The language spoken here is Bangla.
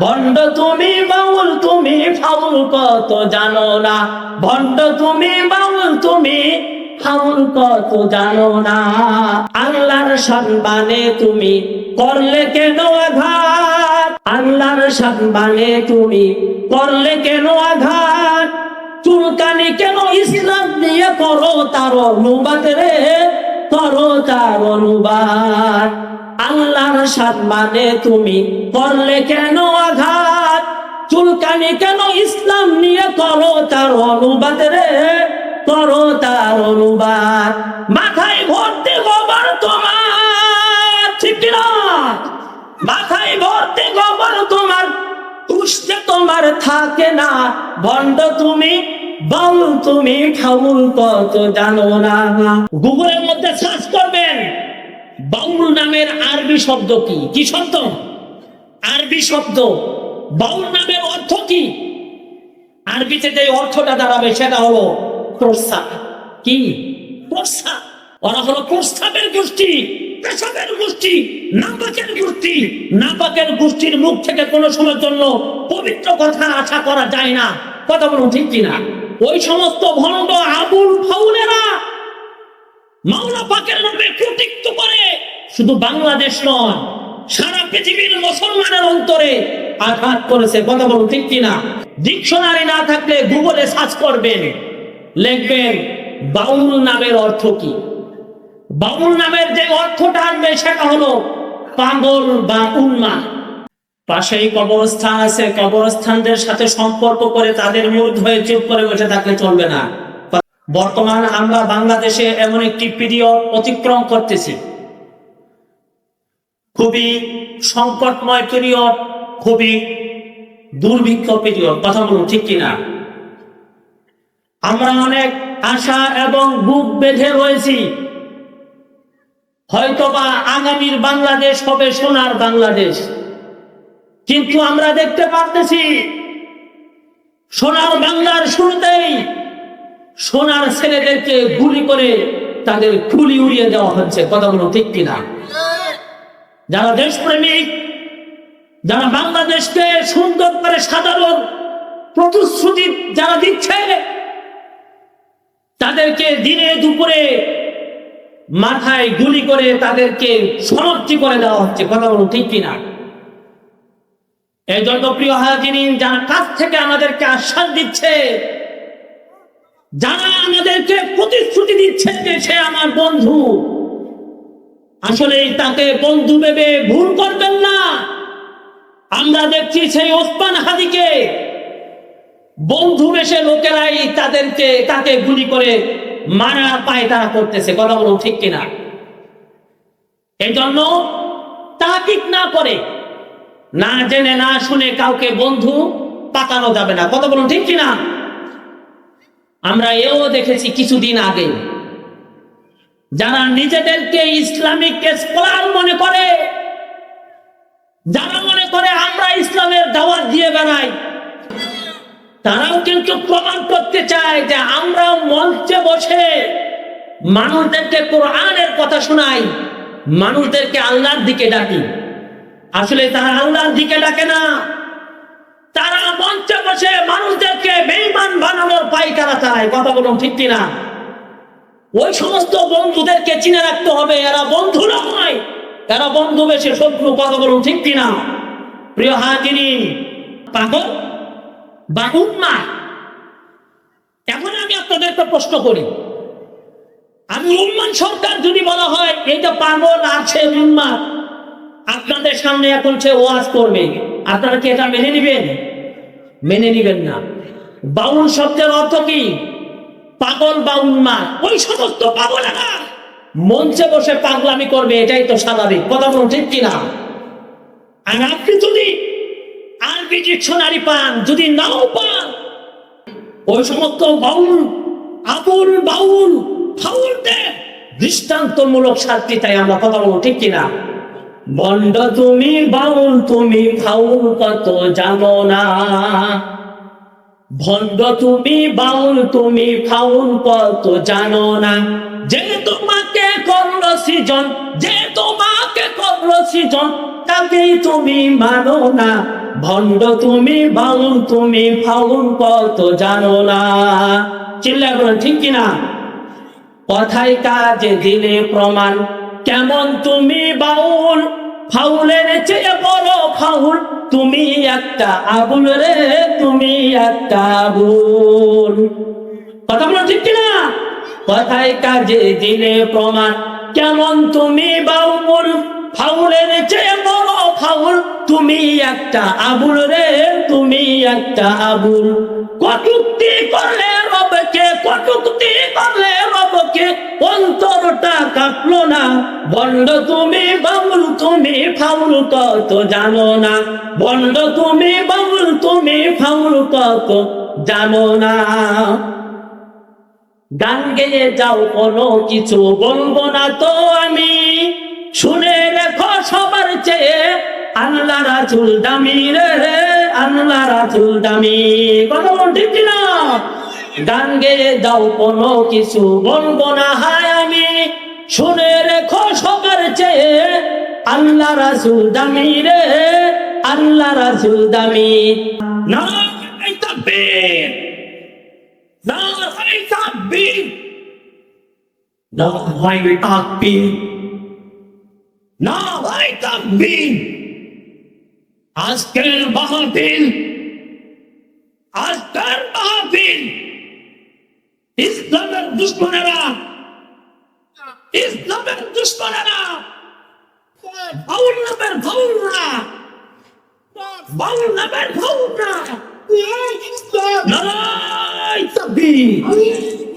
ভণ্ড তুমি বাউল, তুমি ফাউল, কত জানো না? ভণ্ড তুমি বাউল, তুমি ফাউল, কত জানো না? আল্লাহর সম্মানে তুমি করলে কেন আঘাত? আল্লাহর সম্মানে তুমি করলে কেন আঘাত? চুলকানি কেন ইসলাম দিয়ে করো তার অনুবাদ রে? করো তার অনুবাদ। আল্লাহর সম্মানে তুমি। করলে কেন আঘাত? চুলকানি কেন ইসলাম নিয়ে করো তার অনুবাদ রে? করো তার অনুবাদ। মাথায় ভর্তি গোবর তোমার, ঠিক না? মাথায় ভর্তি গোবর তোমার উঠতে তোমার থাকে না। ভণ্ড তুমি বাউল তুমি ফাউল কত জানো না। গুগলের মধ্যে সার্চ করবেন। বাউল নামের আরবি শব্দ কি? কি শব্দ? আরবি শব্দ। বাউল নামের অর্থ কি? আরবিতে যে অর্থটা দাঁড়াবে সেটা হলো প্রস্তাব। কি? প্রস্তাব। ওরা হলো প্রস্তাবের গোষ্ঠী, পেশাবের গোষ্ঠী, নাপাকের গোষ্ঠী। নাপাকের গোষ্ঠীর মুখ থেকে কোনো সময়ের জন্য পবিত্র কথা আশা করা যায় না। কথা বলুন ঠিক কিনা? ওই সমস্ত ভণ্ড আবুল ফাউলেরা মাওলা পাকের নামে কটুক্ত করে শুধু বাংলাদেশ নয়, সারা পৃথিবীর মুসলমানের অন্তরে আঘাত করেছে। কথা বলুন ঠিক কিনা? ডিকশনারি না থাকলে গুগলে সার্চ করবেন, লিখবেন বাউল নামের অর্থ কি। বাউল নামের যে অর্থটা আনবে সেটা হলো পাগল বা উন্মা পাশেই কবরস্থান আছে, কবরস্থানদের সাথে সম্পর্ক করে তাদের মূর্ধ হয়ে চুপ করে বসে থাকলে চলবে না। বর্তমান আমরা বাংলাদেশে এমন একটি পিরিয়ড অতিক্রম করতেছি। খুবই সংকটময় পিরিয়ড খুবই দুর্ভিক্ষ পিরিয়ড কথা বলুন ঠিক কিনা? আমরা অনেক আশা এবং বুক বেঁধে রয়েছি। হয়তোবা আগামীর বাংলাদেশ হবে সোনার বাংলাদেশ। কিন্তু আমরা দেখতে পারতেছি, সোনার বাংলার শুরুতেই সোনার ছেলেদেরকে গুলি করে তাদের খুলি উড়িয়ে দেওয়া হচ্ছে কথাগুলো ঠিক কিনা? যারা দেশপ্রেমিক, যারা বাংলাদেশকে সুন্দর করে সাধারণ প্রতিশ্রুতি যারা দিচ্ছে, তাদেরকে দিনে দুপুরে মাথায় গুলি করে তাদেরকে সমাপ্তি করে দেওয়া হচ্ছে, কথা বলুন ঠিক কিনা? এই জন্য প্রিয় হাজিনী যারা কাছ থেকে আমাদেরকে আশ্বাস দিচ্ছে, যারা আমাদেরকে প্রতিশ্রুতি দিচ্ছে যে সে আমার বন্ধু আসলে তাকে বন্ধু ভেবে ভুল করবেন না। আমরা দেখছি সেই ওসমান হাদিকে। বন্ধু বেশে লোকেরাই তাদেরকে, তাকে গুলি করে মারা পায় তারা করতেছে, কথা বলুন ঠিক কিনা? এই জন্য তাকিক না করে, না জেনে, না শুনে কাউকে বন্ধু পাকানো যাবে না। কথা বলুন ঠিক কিনা? আমরা এও দেখেছি কিছুদিন আগে যারা নিজেদেরকে ইসলামিক স্কলার মনে করে, যারা মনে করে আমরা ইসলামের দাওয়াত দিয়ে বেড়াই, তারাও কিন্তু প্রমাণ করতে চায় যে আমরা মঞ্চে বসে মানুষদেরকে কোরআনের কথা শোনাই, মানুষদেরকে আল্লাহর দিকে ডাকি। আসলে তারা আল্লাহর দিকে ডাকে না। তারা মঞ্চে বসে মানুষদেরকে বেইমান বানানোর পাইকারা চায়। কথা বলুন ঠিক কিনা? ওই সমস্ত বন্ধুদেরকে চিনে রাখতে হবে, এরা বন্ধু নয়। এরা বন্ধু বেশি শত্রু কথা বলুন, ঠিক কিনা? প্রিয় হাজিনী পাগল? বা উম্মা? এখন আমি আপনাদেরকে প্রশ্ন করি। আমি উম্মান সরকার যদি বলা হয় এইটা পাগল আছে উম্মা, আপনাদের সামনে এখন সে ওয়াজ করবে। আপনারা কি এটা মেনে নিবেন? মেনে নিবেন না। বাউল শব্দের অর্থ কি? পাগল বা উন্মাদ, ওই সমস্ত পাগলেরা। মঞ্চে বসে পাগলামি করবে, এটাই তো স্বাভাবিক। কথা বলুন ঠিক কিনা? আর আপনি যদি আরবি ডিকশনারি পান, যদি নাও পান, ওই সমস্ত বাউল, আবুল বাউল ফাউলদের দৃষ্টান্তমূলক শাস্তি তাই আমরা কথা বলব, ঠিক কিনা? বন্ড তুমি, বাউল তুমি ফাউল কত জানো না। ভণ্ড তুমি, বাউল তুমি, ফাউল কত জানো না। যে তোমাকে করল সৃজন, যে তোমাকে করল সৃজন, তাকেই তুমি মানো না। ভণ্ড তুমি, বাউল তুমি, ফাউল কত জানো না। চিল্লা বলেন, ঠিক কিনা কথায় কাজে দিলে প্রমাণ, কেমন তুমি বাউল? ফাউলের চেয়ে বড় ফাউল তুমি একটা আবুল রে, তুমি একটা আবুল। কথা বলো ঠিক কিনা? কথায় কাজে দিলে প্রমাণ। কেমন তুমি বাউল? ফাউলের চেয়ে বড় ফাউল তুমি একটা আবুল রে, তুমি একটা আবুল। কটুক্তি করলে রবকে, কটুক্তি করলে রবকে। অন্তরটা না। বন্ড তুমি বাবুল তুমি ফাউল কত জানো না। বন্ড তুমি বাবুল তুমি ফাউল কত জানো না। গান গেয়ে যাও, কোনো কিছু বলব না তো আমি। শুনে রেখো সবার চেয়ে আল্লাহ রাজুল দামি রে আল্লাহ রাজুল দামি। বল ঠিক না গান গেয়ে কোনো কিছু। বলব না, হায় আমি, শুনে রেখো সবার চেয়ে। আল্লাহ রাজুল দামি রে, আল্লাহ রাজুল দামি। না আজকের মাহফিল আজকের ইসলামের দুশ্মনেরা। ইসলামের দুশ্মনেরা। বাউল নামের ভাউলরা বাউল নামের ভাউলরা নারায় তাকবীর।